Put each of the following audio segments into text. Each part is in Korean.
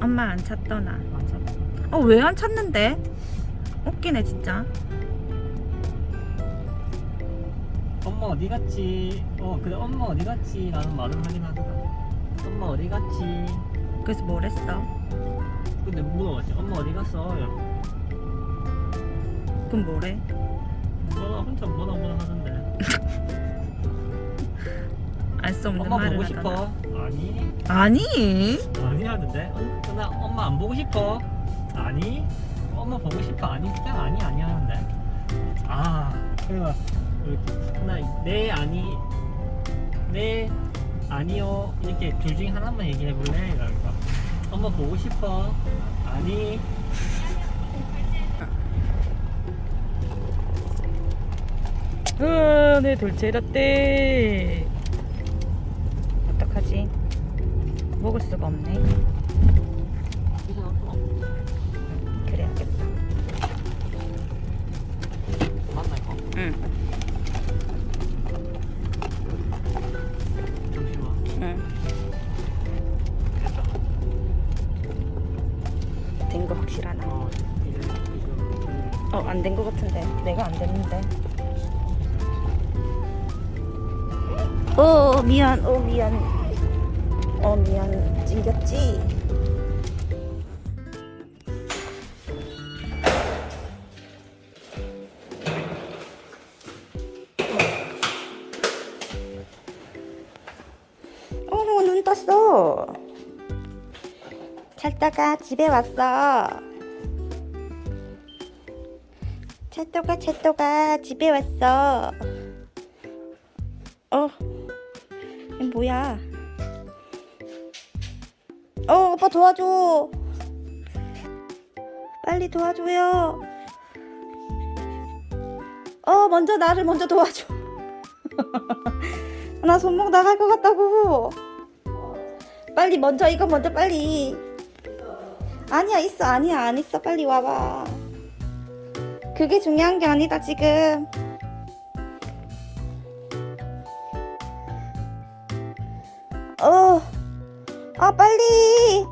엄마 안 찾더나. 어 왜 안 찾는데? 웃기네 진짜. 엄마 어디 갔지? 어 그래 엄마 어디 갔지? 라는 말은 하긴 하더라. 엄마 어디 갔지? 그래서 뭘 했어? 근데 물어봤지. 엄마 어디 갔어? 그럼 뭐래? 뭐나 혼자 뭐나 뭐나 하던데. 알 수 없는 엄마 말을 보고. 싶어? 아니. 아니. 아니 하던데. 어, 나 엄마 안 보고 싶어? 아니. 엄마 보고 싶어? 아니 그냥 아니 아니 하는데. 아 그래가 이렇게 나네 아니 네 아니요 이렇게 둘 중에 하나만 얘기해 볼래? 이러니까 엄마 보고 싶어? 아니. 으, 내 돌체 라떼. 어떡하지? 먹을 수가 없네. 그래야겠다. 맞나 이거? 응, 어, 안된거 같은데. 내가 안 됐는데. 어, 미안. 어, 미안. 어, 미안. 찡겼지? 어, 눈 떴어. 찰떡아, 집에 왔어. 찰떡아, 찰떡아, 집에 왔어. 어, 뭐야? 어, 오빠 도와줘. 빨리 도와줘요. 어, 먼저 나를 먼저 도와줘. 나 손목 나갈 것 같다고. 빨리 먼저 이거 먼저 빨리. 아니야 있어 아니야 안 있어 빨리 와봐. 그게 중요한 게 아니다 지금. 어, 아 빨리.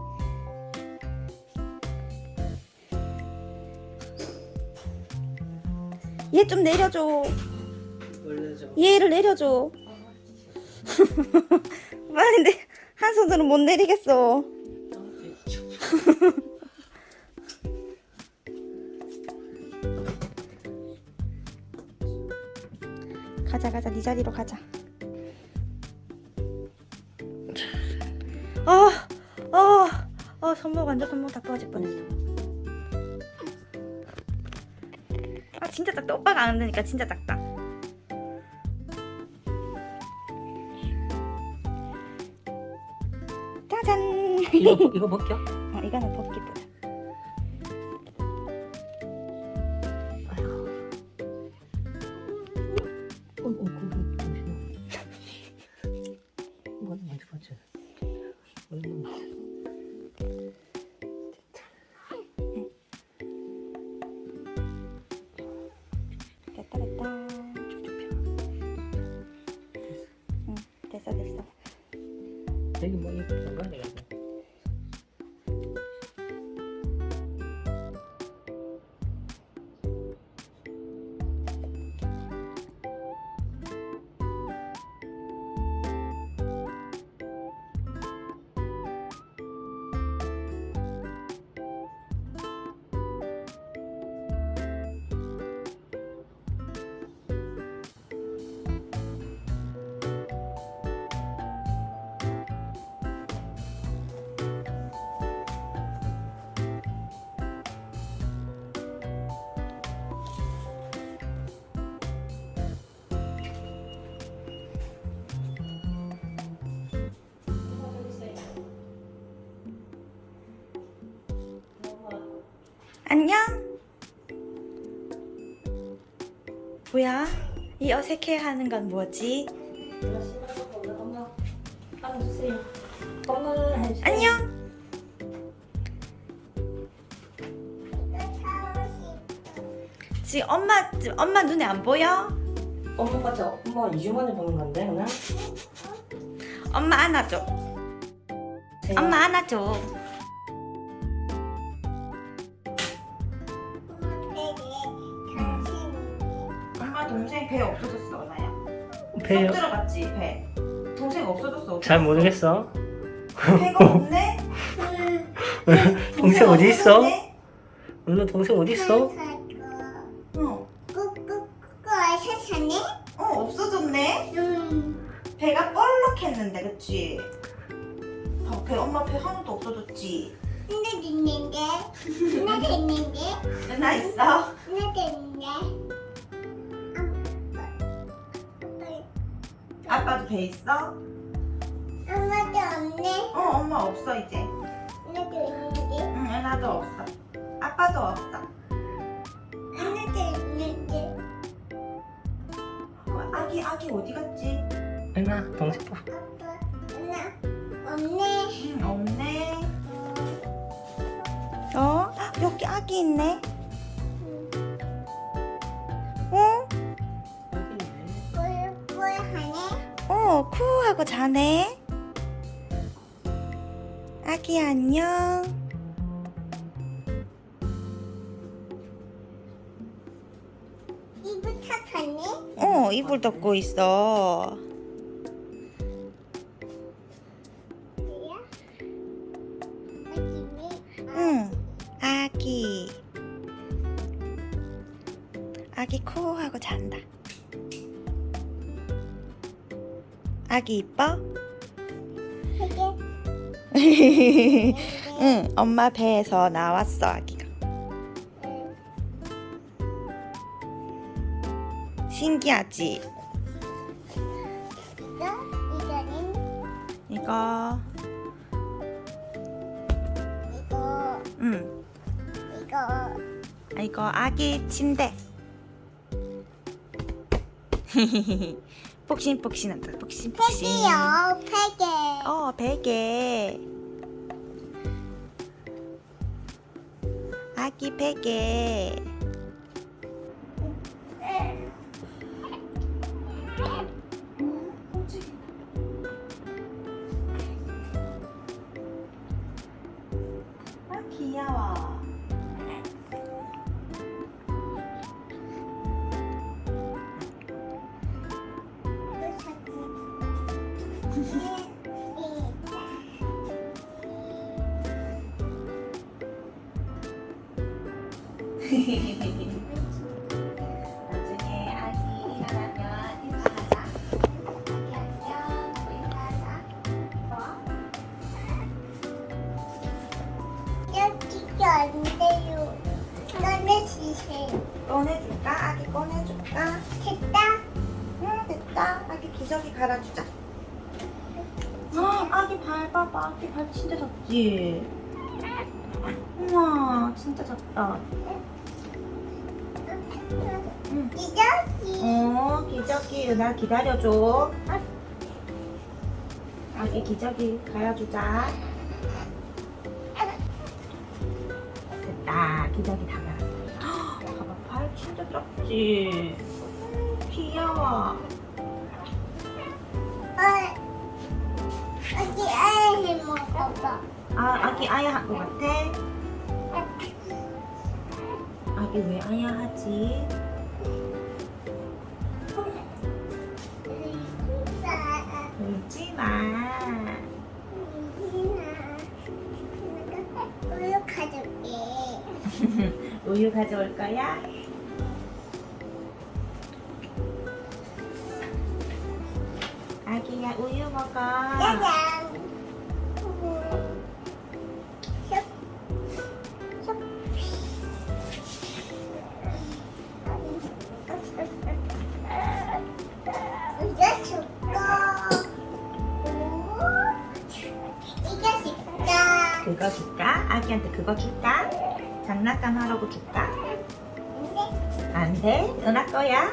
얘 좀 내려줘. 얘를 내려줘. 빨리 내, 한 손으로 못 내리겠어. 가자 가자 네 자리로 가자. 아, 아, 아 손목 완전 손목 다 부러질 뻔했어. 아 진짜 작다. 오빠가 안 되니까 진짜 작다. 짜잔. 이거 이거 벗겨? 어, 이거는 응 됐어 됐어. 안녕. 뭐야? 이 어색해하는 건 뭐지? 안녕. 지금 엄마 엄마 눈에 안 보여? 엄마가 저 엄마 2주 만에 보는 건데 그냥? 엄마 안아줘. 엄마 안아줘. 배요? 들어갔지 배. 동생 없어졌어. 잘 모르겠어. 배가 없네. 동생 어디 있어? 없어졌네? 동생 어디 있어? 어. 어 없어졌네. 배가 뻘럭했는데 그치? 어, 배 엄마 배 하나도 없어졌지. 누나 있어? 아빠도 배 있어? 어 엄마 없어 이제. 응 누나도 없어. 아빠도 없어. 어, 아기 아기 어디 갔지? 누나 동생 봐. 응 없네. 어 여기 아기 있네. 어, 쿠하고 자네. 아기 안녕. 어, 이불 덮고 있어. 응, 아기. 아기 코하고 잔다. 아기 이뻐? 응, 엄마 배에서 나왔어, 아기가. 신기하지? 이거, 응, 이거 아기 침대. 폭신폭신한다, 폭신폭신. 어, 베개. 아기 베개. 나중에 아기 일어나면 인사하자. 아기 안녕. 하고 인사하자. 뭐? 꺼내줄까? 아기 꺼내줄까? 응 됐다. 아기 기저귀 갈아주자. 아, 아기 발 봐봐. 아기 발 진짜 작지? 우와 진짜 작다. 어 기저귀 은하 기다려줘. 아기 기저귀 갈아주자. 됐다. 기저귀 다 갈았다. 봐봐 발 진짜 작지? 귀여워. 아 아기 아야 한것 같아? 아기 왜 아야 하지? 울지 마. 우유 가져올 거야? 아기야 우유 먹어. 그거 줄까? 장난감 하라고 줄까? 안 돼? 은하 거야?